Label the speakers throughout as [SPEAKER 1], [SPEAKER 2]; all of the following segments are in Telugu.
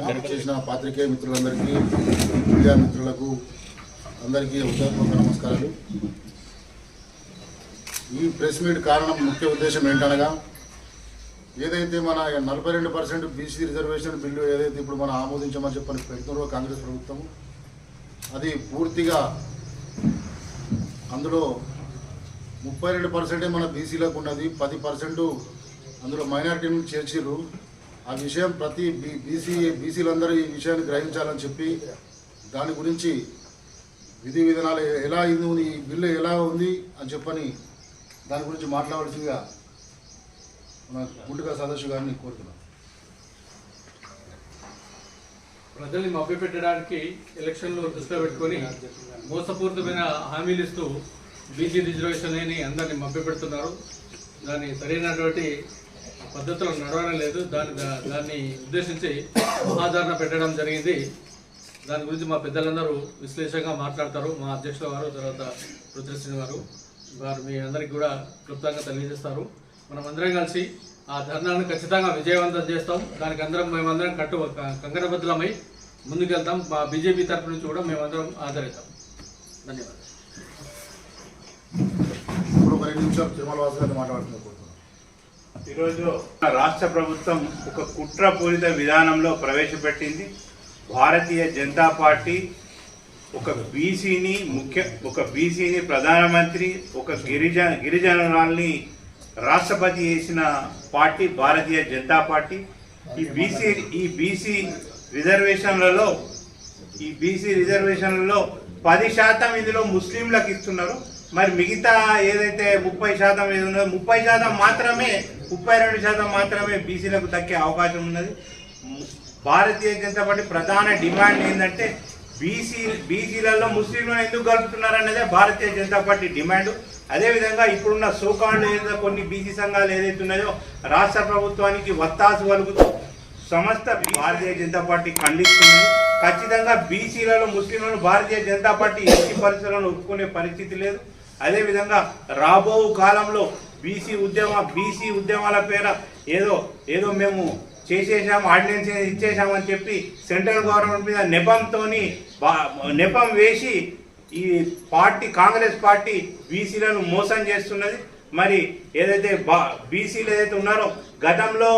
[SPEAKER 1] ఇక్కడ
[SPEAKER 2] చేసిన పాత్రికేయ మిత్రులందరికీ మీడియా మిత్రులకు అందరికీ హృదయపూర్వక నమస్కారాలు. ఈ ప్రెస్ మీట్ కారణం ముఖ్య ఉద్దేశం ఏంటనగా ఏదైతే మన నలభై రెండు పర్సెంట్ బీసీ రిజర్వేషన్ బిల్లు ఏదైతే ఇప్పుడు మనం ఆమోదించమని చెప్పని పెడుతున్నారో కాంగ్రెస్ ప్రభుత్వం అది పూర్తిగా అందులో ముప్పై రెండు పర్సెంటే మన బీసీలకు ఉన్నది పది పర్సెంట్ అందులో మైనారిటీని చేర్చిర్రు. ఆ విషయం ప్రతి బీ బీసీ బీసీలందరూ ఈ విషయాన్ని గ్రహించాలని చెప్పి దాని గురించి విధి విధానాలు ఎలా ఇది ఉంది, ఈ బిల్లు ఎలా ఉంది అని చెప్పని దాని గురించి మాట్లాడవలసిందిగా మన గుంటుగా సదస్సు గారిని కోరుతున్నాం.
[SPEAKER 3] ప్రజల్ని మభ్యపెట్టడానికి ఎలక్షన్లు దృష్టిలో పెట్టుకొని మోసపూరితమైన హామీలు ఇస్తూ బీసీ రిజర్వేషన్ అని అందరినీ మభ్యపెడుతున్నారు దాన్ని సరైనటువంటి పద్ధతులు నడవడం లేదు. దాని దాన్ని ఉద్దేశించి మహాధారణ పెట్టడం జరిగింది. దాని గురించి మా పెద్దలందరూ విశ్లేషంగా మాట్లాడతారు. మా అధ్యక్షుల వారు తర్వాత రుద్రశ్రీ వారు. వారు మీ అందరికీ కూడా క్లుప్తంగా తెలియజేస్తారు. మనం అందరం కలిసి ఆ ధర్నాను ఖచ్చితంగా విజయవంతం చేస్తాం. దానికి అందరం మేమందరం కట్టు కంకణబద్ధులమై ముందుకెళ్తాం. మా బీజేపీ తరపు నుంచి కూడా మేమందరం ఆదరిస్తాం. ధన్యవాదాలు.
[SPEAKER 2] ఇప్పుడు నిమిషాలు గారిని
[SPEAKER 4] ఈరోజు రాష్ట్ర ప్రభుత్వం ఒక కుట్రపూరిత విధానంలో ప్రవేశపెట్టింది. భారతీయ జనతా పార్టీ ఒక బీసీని ముఖ్య ఒక బీసీని ప్రధానమంత్రి ఒక గిరిజన గిరిజనురాల్ని రాష్ట్రపతి చేసిన పార్టీ భారతీయ జనతా పార్టీ. ఈ బీసీ ఈ బీసీ రిజర్వేషన్లలో ఈ బీసీ రిజర్వేషన్లలో పది శాతం ఇందులో ముస్లింలకు ఇస్తున్నారు. మరి మిగతా ఏదైతే ముప్పై శాతం ఏది ఉన్నదో ముప్పై శాతం మాత్రమే ముప్పై రెండు శాతం మాత్రమే బీసీలకు దక్కే అవకాశం ఉన్నది. భారతీయ జనతా పార్టీ ప్రధాన డిమాండ్ ఏంటంటే బీసీ బీసీలలో ముస్లింలను ఎందుకు కలుపుతున్నారు అనేదే భారతీయ జనతా పార్టీ డిమాండ్. అదేవిధంగా ఇప్పుడున్న సోకాళ్ళు ఏదో కొన్ని బీసీ సంఘాలు ఏదైతే ఉన్నాయో రాష్ట్ర ప్రభుత్వానికి వత్తాసు కలుగుతూ సమస్త భారతీయ జనతా పార్టీ ఖండిస్తుంది ఖచ్చితంగా బీసీలలో ముస్లింలను భారతీయ జనతా పార్టీ ఎట్టి పరిస్థితులను ఒప్పుకునే పరిస్థితి లేదు. అదేవిధంగా రాబో కాలంలో బీసీ ఉద్యమ బీసీ ఉద్యమాల పేర ఏదో ఏదో మేము చేసేసాం ఆర్డినెన్స్ ఇచ్చేసామని చెప్పి సెంట్రల్ గవర్నమెంట్ మీద నెపంతోని నెపం వేసి ఈ పార్టీ కాంగ్రెస్ పార్టీ బీసీలను మోసం చేస్తున్నది. మరి ఏదైతే బా బీసీలు ఏదైతే ఉన్నారో గతంలో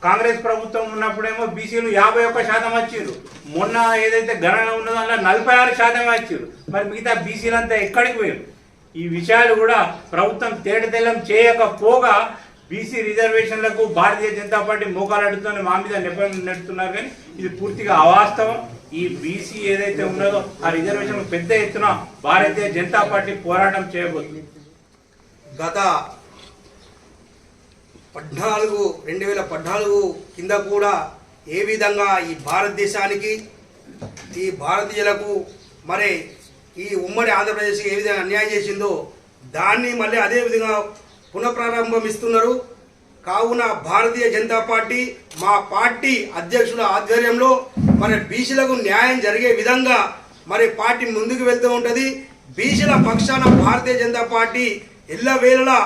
[SPEAKER 4] కాంగ్రెస్ ప్రభుత్వం ఉన్నప్పుడేమో బీసీలు యాభై ఒక్క శాతం వచ్చారు మొన్న ఏదైతే గణన ఉన్నదో అందులో నలభై ఆరు శాతం వచ్చారు మరి మిగతా బీసీలంతా ఎక్కడికి పోయారు ఈ విషయాలు కూడా ప్రభుత్వం తేటతెల్లం చేయకపోగా బీసీ రిజర్వేషన్లకు భారతీయ జనతా పార్టీ మోకాలడుతుందని మా మీద నెపం నెడుతున్నారు కానీ ఇది పూర్తిగా అవాస్తవం. ఈ బీసీ ఏదైతే ఉన్నదో ఆ రిజర్వేషన్ పెద్ద ఎత్తున భారతీయ జనతా పార్టీ పోరాటం చేయబోతుంది.
[SPEAKER 5] గత పద్నాలుగు రెండు వేల పద్నాలుగు కింద కూడా ఏ విధంగా ఈ భారతదేశానికి ఈ భారతీయులకు మరి ఈ ఉమ్మడి ఆంధ్రప్రదేశ్కి ఏ విధంగా అన్యాయం చేసిందో దాన్ని మళ్ళీ అదే విధంగా పునఃప్రారంభం ఇస్తున్నారు కావున భారతీయ జనతా పార్టీ మా పార్టీ అధ్యక్షుల ఆధ్వర్యంలో మరి బీసీలకు న్యాయం జరిగే విధంగా మరి పార్టీ ముందుకు వెళ్తూ ఉంటుంది. బీసీల పక్షాన భారతీయ జనతా పార్టీ ఎల్లవేళలా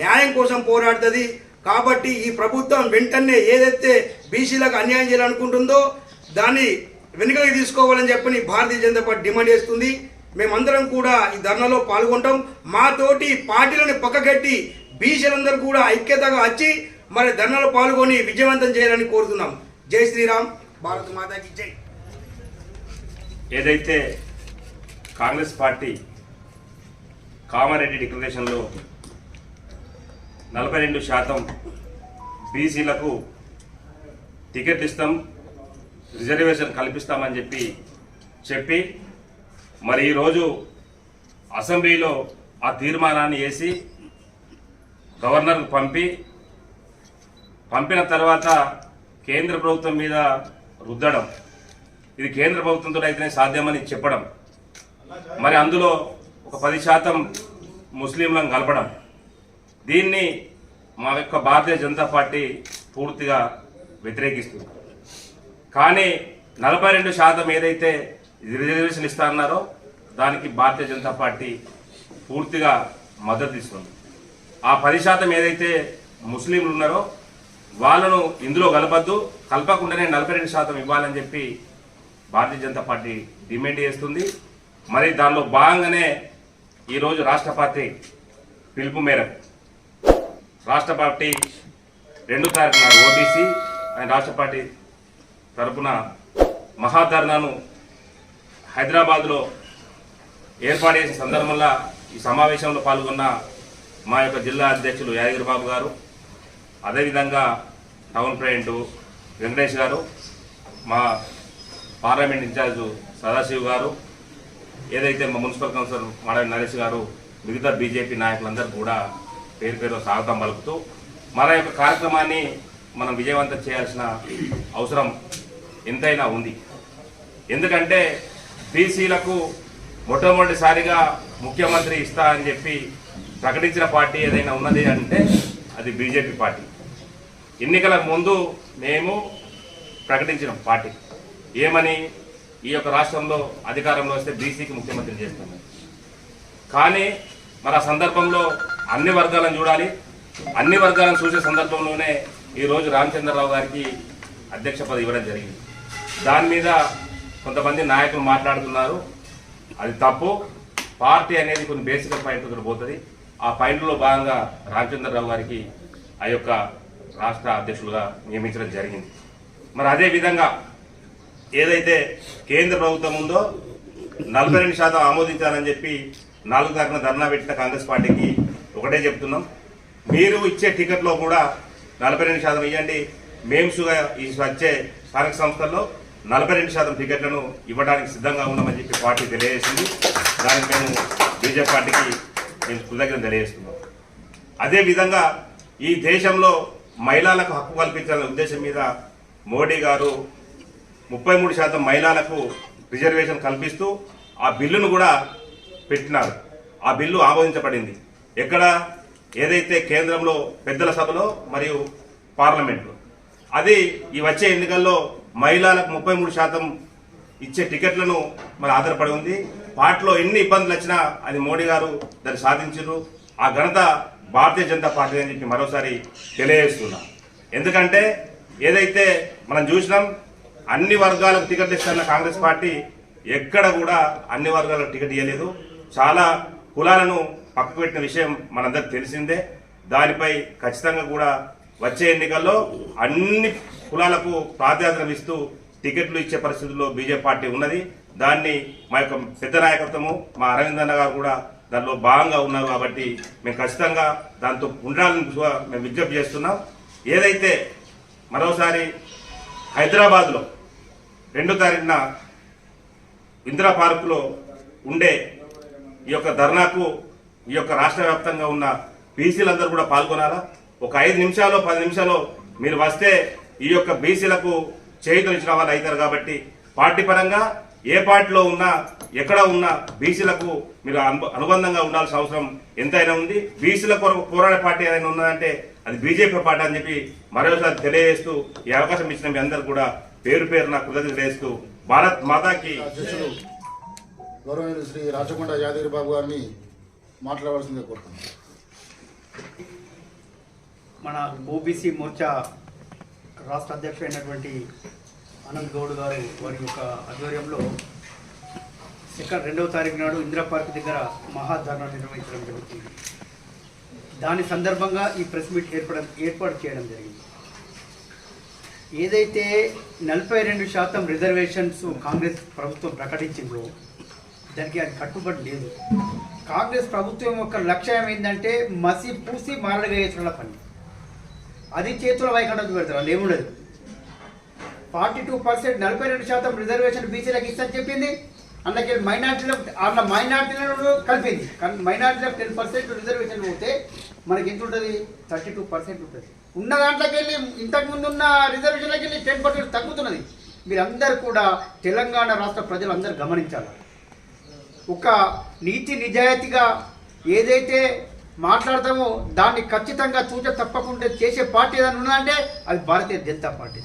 [SPEAKER 5] న్యాయం కోసం పోరాడుతుంది. కాబట్టి ఈ ప్రభుత్వం వెంటనే ఏదైతే బీసీలకు అన్యాయం చేయాలనుకుంటుందో దాన్ని వెనుకకి తీసుకోవాలని చెప్పని భారతీయ జనతా పార్టీ డిమాండ్ చేస్తుంది. మేమందరం కూడా ఈ ధర్నాలో పాల్గొంటాం. మా తోటి పార్టీలను పక్కకెట్టి బీసీలందరూ కూడా ఐక్యతగా వచ్చి మరి ధర్నాలు పాల్గొని విజయవంతం చేయాలని కోరుతున్నాం. జై శ్రీరామ్. భారత్ మాతాకి జై.
[SPEAKER 1] ఏదైతే కాంగ్రెస్ పార్టీ కామారెడ్డి డిక్లరేషన్లో నలభై రెండు శాతం బీసీలకు టికెట్ ఇస్తాం రిజర్వేషన్ కల్పిస్తామని చెప్పి చెప్పి మరి ఈరోజు అసెంబ్లీలో ఆ తీర్మానాన్ని వేసి గవర్నర్కు పంపి పంపిన తర్వాత కేంద్ర ప్రభుత్వం మీద రుద్దడం. ఇది కేంద్ర ప్రభుత్వంతో అయితేనే సాధ్యమని చెప్పడం. మరి అందులో ఒక పది శాతం ముస్లింలను కలపడం. దీన్ని మా యొక్క భారతీయ జనతా పార్టీ పూర్తిగా వ్యతిరేకిస్తుంది. కానీ నలభై రెండు శాతం ఏదైతే రిజర్వేషన్ ఇస్తా అన్నారో దానికి భారతీయ జనతా పార్టీ పూర్తిగా మద్దతు ఇస్తుంది. ఆ పది శాతం ఏదైతే ముస్లింలు ఉన్నారో వాళ్ళను ఇందులో కలపద్దు కలపకుండానే నలభై రెండు శాతం ఇవ్వాలని చెప్పి భారతీయ జనతా పార్టీ డిమాండ్ చేస్తుంది. మరి దానిలో భాగంగానే ఈరోజు రాష్ట్ర పార్టీ పిలుపు మేరకు రాష్ట్ర పార్టీ రెండు తారీఖున ఓబీసీ అండ్ రాష్ట్ర పార్టీ తరపున మహాధర్నాను హైదరాబాద్లో ఏర్పాటు చేసిన సందర్భంలో ఈ సమావేశంలో పాల్గొన్న మా యొక్క జిల్లా అధ్యక్షులు యాదగిరి బాబు గారు అదేవిధంగా టౌన్ ప్రెసిడెంట్ వెంకటేష్ గారు మా పార్లమెంట్ ఇన్ఛార్జు సదాశివ్ గారు ఏదైతే మా మున్సిపల్ కౌన్సిలర్ మాడవి నరేష్ గారు మిగతా బీజేపీ నాయకులందరూ కూడా పేరు పేరు స్వాగతం పలుకుతూ మన యొక్క కార్యక్రమాన్ని మనం విజయవంతం చేయాల్సిన అవసరం ఎంతైనా ఉంది. ఎందుకంటే బీసీలకు మొట్టమొదటిసారిగా ముఖ్యమంత్రి ఇస్తా అని చెప్పి ప్రకటించిన పార్టీ ఏదైనా ఉన్నది అంటే అది బీజేపీ పార్టీ. ఎన్నికల ముందు మేము ప్రకటించిన పార్టీ. ఏమని ఈ యొక్క రాష్ట్రంలో అధికారంలో వస్తే బీసీకి ముఖ్యమంత్రి చేస్తున్నాం కానీ మన సందర్భంలో అన్ని వర్గాలను చూడాలి. అన్ని వర్గాలను చూసే సందర్భంలోనే ఈరోజు రామచంద్రరావు గారికి అధ్యక్ష పదవి ఇవ్వడం జరిగింది. దాని మీద కొంతమంది నాయకులు మాట్లాడుతున్నారు. అది తప్పు. పార్టీ అనేది కొన్ని బేసిక్ పాయింట్ పోతుంది. ఆ పాయింట్లో భాగంగా రామచంద్రరావు గారికి ఆ యొక్క రాష్ట్ర అధ్యక్షులుగా నియమించడం జరిగింది. మరి అదే విధంగా ఏదైతే కేంద్ర ప్రభుత్వం ఉందో నలభై రెండు శాతం ఆమోదించాలని చెప్పి నాలుగు తారీఖున ధర్నా పెట్టిన కాంగ్రెస్ పార్టీకి ఒకటే చెప్తున్నాం. మీరు ఇచ్చే టికెట్లో కూడా నలభై రెండు శాతం ఇవ్వండి మేమ్స్గా ఈ వచ్చే స్థానిక సంస్థల్లో నలభై రెండు శాతం టికెట్లను ఇవ్వడానికి సిద్ధంగా ఉన్నామని చెప్పి పార్టీ తెలియజేసింది. దానికి మేము బీజేపీ పార్టీకి మేము కృతజ్ఞత తెలియజేస్తున్నాం అదేవిధంగా ఈ దేశంలో మహిళలకు హక్కు కల్పించాలనే ఉద్దేశం మీద మోడీ గారు ముప్పై మూడు శాతం మహిళలకు రిజర్వేషన్ కల్పిస్తూ ఆ బిల్లును కూడా పెట్టినారు. ఆ బిల్లు ఆమోదించబడింది. ఎక్కడ? ఏదైతే కేంద్రంలో పెద్దల సభలో మరియు పార్లమెంట్లో. అది ఈ వచ్చే ఎన్నికల్లో మహిళలకు ముప్పై మూడు శాతం ఇచ్చే టికెట్లను మరి ఆధారపడి ఉంది. వాటిలో ఎన్ని ఇబ్బందులు వచ్చినా అది మోడీ గారు దాన్ని సాధించారు. ఆ ఘనత భారతీయ జనతా పార్టీ అని చెప్పి మరోసారి తెలియజేస్తున్నా. ఎందుకంటే ఏదైతే మనం చూసినాం అన్ని వర్గాలకు టికెట్ ఇస్తున్న కాంగ్రెస్ పార్టీ ఎక్కడ కూడా అన్ని వర్గాలకు టికెట్ ఇవ్వలేదు చాలా కులాలను పక్కకు పెట్టిన విషయం మనందరికి తెలిసిందే. దానిపై ఖచ్చితంగా కూడా వచ్చే ఎన్నికల్లో అన్ని కులాలకు ప్రాధాన్యత ఇస్తూ టికెట్లు ఇచ్చే పరిస్థితుల్లో బీజేపీ పార్టీ ఉన్నది. దాన్ని మా యొక్క పెద్ద నాయకత్వము మా అరవింద్ అన్న గారు కూడా దానిలో భాగంగా ఉన్నారు కాబట్టి మేము ఖచ్చితంగా దాంతో ఉండాలని మేము విజ్ఞప్తి చేస్తున్నాం. ఏదైతే మరోసారి హైదరాబాద్లో రెండో తారీఖున ఇందిరా పార్కులో ఉండే ఈ యొక్క ధర్నాకు ఈ యొక్క రాష్ట్ర వ్యాప్తంగా ఉన్న బీసీలందరూ కూడా పాల్గొనాలా? ఒక ఐదు నిమిషాలు పది నిమిషాలు మీరు వస్తే ఈ యొక్క బీసీలకు చేయుతనిచ్చిన వాళ్ళు అవుతారు కాబట్టి పార్టీ పరంగా ఏ పార్టీలో ఉన్నా ఎక్కడ ఉన్నా బీసీలకు మీరు అను- అనుబంధంగా ఉండాల్సిన అవసరం ఎంతైనా ఉంది. బీసీల కొరకు పోరాడే పార్టీ ఏదైనా ఉన్నదంటే అది బీజేపీ పార్టీ అని చెప్పి మరోసారి తెలియజేస్తూ ఈ అవకాశం ఇచ్చిన మీ అందరు కూడా పేరు పేరు నా కృతజ్ఞత తెలియజేస్తూ భారత్ మాతాకి
[SPEAKER 2] గౌరవనీయులు శ్రీ రాచకొండ యాదగిరి బాబు గారిని మాట్లాడవలసిందిగా కోరుతున్నాను.
[SPEAKER 6] మన ఓబీసీ మోర్చా రాష్ట్ర అధ్యక్షుడు అయినటువంటి అనంత్ గౌడ్ గారు వారి యొక్క ఆధ్వర్యంలో సెకండ్ రెండవ తారీఖు నాడు ఇందిరా పార్క్ దగ్గర మహాధర్నా నిర్వహించడం జరుగుతుంది. దాని సందర్భంగా ఈ ప్రెస్ మీట్ ఏర్పడ ఏర్పాటు చేయడం జరిగింది. ఏదైతే నలభై రెండు శాతం రిజర్వేషన్స్ కాంగ్రెస్ ప్రభుత్వం ప్రకటించిందో దానికి అది కట్టుబడి లేదు. కాంగ్రెస్ ప్రభుత్వం యొక్క లక్ష్యం ఏంటంటే మసి పూసి మారడుగా వేసిన పని. అది చేతుల వైఖండం పెడతారు వాళ్ళు ఏముండదు. ఫార్టీ టూ పర్సెంట్ నలభై రెండు శాతం రిజర్వేషన్ బీసీలకు ఇస్తని చెప్పింది. అందుకే మైనార్టీలో అట్లా మైనార్టీలను కలిపింది. కానీ మైనార్టీలకు టెన్ పర్సెంట్ రిజర్వేషన్ పోతే మనకి ఎంత ఉంటుంది? థర్టీ టూ పర్సెంట్ ఉంటుంది. ఉన్న దాంట్లోకి వెళ్ళి ఇంతకుముందు ఉన్న రిజర్వేషన్లోకి వెళ్ళి టెన్ పర్సెంట్ తగ్గుతున్నది. మీరందరూ కూడా తెలంగాణ రాష్ట్ర ప్రజలందరూ గమనించాలి. ఒక నీతి నిజాయితీగా ఏదైతే మాట్లాడతామో దాన్ని ఖచ్చితంగా చూచ తప్పకుండా చేసే పార్టీ ఏదైనా ఉన్నదంటే అది భారతీయ జనతా పార్టీ.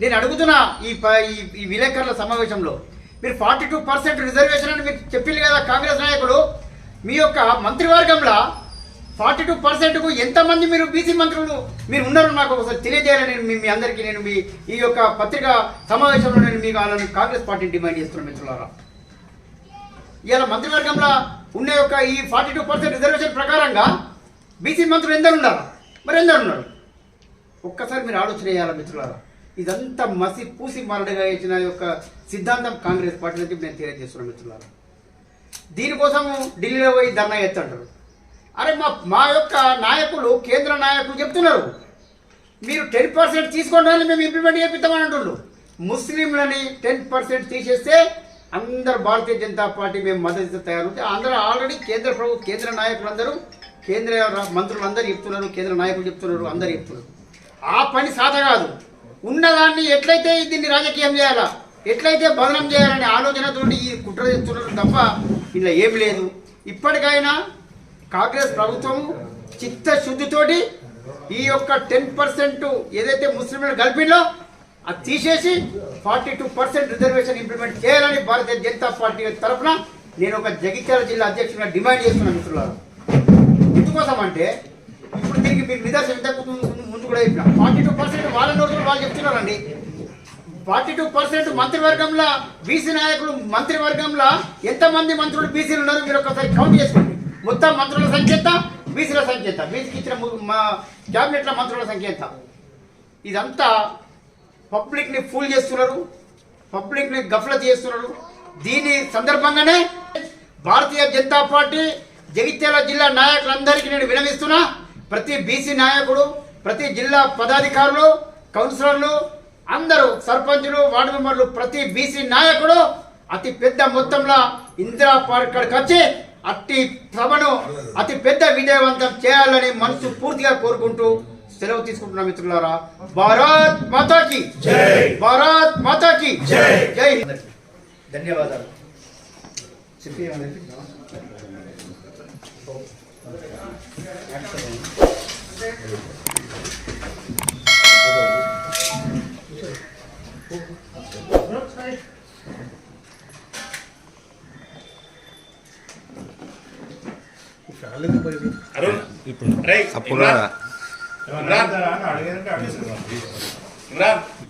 [SPEAKER 6] నేను అడుగుతున్నా ఈ ప- ఈ- ఈ విలేకరుల సమావేశంలో మీరు ఫార్టీ టూ పర్సెంట్ రిజర్వేషన్ అని మీకు చెప్పింది కదా కాంగ్రెస్ నాయకులు మీ యొక్క మంత్రివర్గంలో ఫార్టీ టూ పర్సెంట్కు ఎంతమంది మీరు బీసీ మంత్రులు మీరు ఉన్నారు నాకు ఒకసారి తెలియజేయాలని నేను మీ అందరికీ నేను మీ ఈ యొక్క పత్రికా సమావేశంలో నేను మీకు వాళ్ళని కాంగ్రెస్ పార్టీని డిమాండ్ చేస్తున్నాను మిత్రులారా. ఇవాళ మంత్రివర్గంలో ఉన్న యొక్క ఈ ఫార్టీ టూ పర్సెంట్ రిజర్వేషన్ ప్రకారంగా బీసీ మంత్రులు ఎందరు ఉన్నారు మరి ఎందరు ఉన్నారు ఒక్కసారి మీరు ఆలోచన చేయాలి మిత్రులారా? ఇదంతా మసి పూసి మరడగా ఇచ్చిన యొక్క సిద్ధాంతం కాంగ్రెస్ పార్టీ నుంచి నేను తెలియజేస్తున్నాను మిత్రులారా. దీనికోసం ఢిల్లీలో పోయి ధర్నా ఎత్తంటారు అరే మా మా యొక్క నాయకులు కేంద్ర నాయకులు చెప్తున్నారు. మీరు టెన్ పర్సెంట్ తీసుకోవడానికి మేము ఇంప్లిమెంట్ చేపిస్తామని అంటుండ్రు. ముస్లింలని టెన్ పర్సెంట్ తీసేస్తే అందరు భారతీయ జనతా పార్టీ మేము మద్దతు తయారు అందరూ ఆల్రెడీ కేంద్ర ప్రభు కేంద్ర నాయకులందరూ కేంద్ర మంత్రులందరూ మంత్రులు అందరూ చెప్తున్నారు కేంద్ర నాయకులు చెప్తున్నారు అందరు చెప్తున్నారు. ఆ పని సాధ కాదు. ఉన్నదాన్ని ఎట్లయితే దీన్ని రాజకీయం చేయాలా ఎట్లయితే భవనం చేయాలనే ఆలోచనతో ఈ కుట్ర చేస్తున్నారు తప్ప ఇలా ఏమి లేదు. ఇప్పటికైనా కాంగ్రెస్ ప్రభుత్వం చిత్తశుద్ధితోటి ఈ యొక్క టెన్ పర్సెంట్ ఏదైతే ముస్లింలు కలిపిందో అది తీసేసి forty two percent reservation implement చేయాలని భారతీయ జనతా పార్టీ తరఫున నేను ఒక జగిత్యాల జిల్లా అధ్యక్షుడిగా డిమాండ్ చేస్తున్నాను మిత్రులారు. ఎందుకోసం అంటే ఇప్పుడు దీనికి మీరు నిదర్శనం ఇంతకు ముందు ముందు కూడా చెప్పిన. ఫార్టీ టూ పర్సెంట్ వాళ్ళ నోట్లు వాళ్ళు చెప్తున్నారండి. ఫార్టీ టూ పర్సెంట్ మంత్రివర్గంలో బీసీ నాయకులు మంత్రివర్గంలో ఎంతమంది మంత్రులు బీసీలు ఉన్నారు మీరు ఒకసారి కౌంట్ చేసుకోండి. మొత్తం మంత్రుల సంఖ్య ఎంత? బీసీల సంఖ్య ఎంత? బీసీకి ఇచ్చిన మా క్యాబినెట్ల మంత్రుల సంఖ్య ఎంత? ఇదంతా పబ్లిక్ని ఫూల్ చేస్తున్నారు. పబ్లిక్ని గఫలత్ చేస్తున్నారు. దీని సందర్భంగానే భారతీయ జనతా పార్టీ జగిత్యాల జిల్లా నాయకులందరికీ నేను వినమిస్తున్నా ప్రతి బీసీ నాయకుడు ప్రతి జిల్లా పదాధికారులు కౌన్సిలర్లు అందరూ సర్పంచులు వార్డు మెంబర్లు ప్రతి బీసీ నాయకుడు అతి పెద్ద మొత్తంలో ఇందిరా పార్క్ కాడికి వచ్చి అట్టి సభను అతి పెద్ద విజయవంతం చేయాలని మనసు పూర్తిగా కోరుకుంటూ సెలవు తీసుకుంటున్నా మిత్రులారా. భారత్ మాతాకి. జై. భారత్ మాతాకి. జై. జై. ధన్యవాదాలు. చెప్పి ఏమన్నా చెప్పిందా?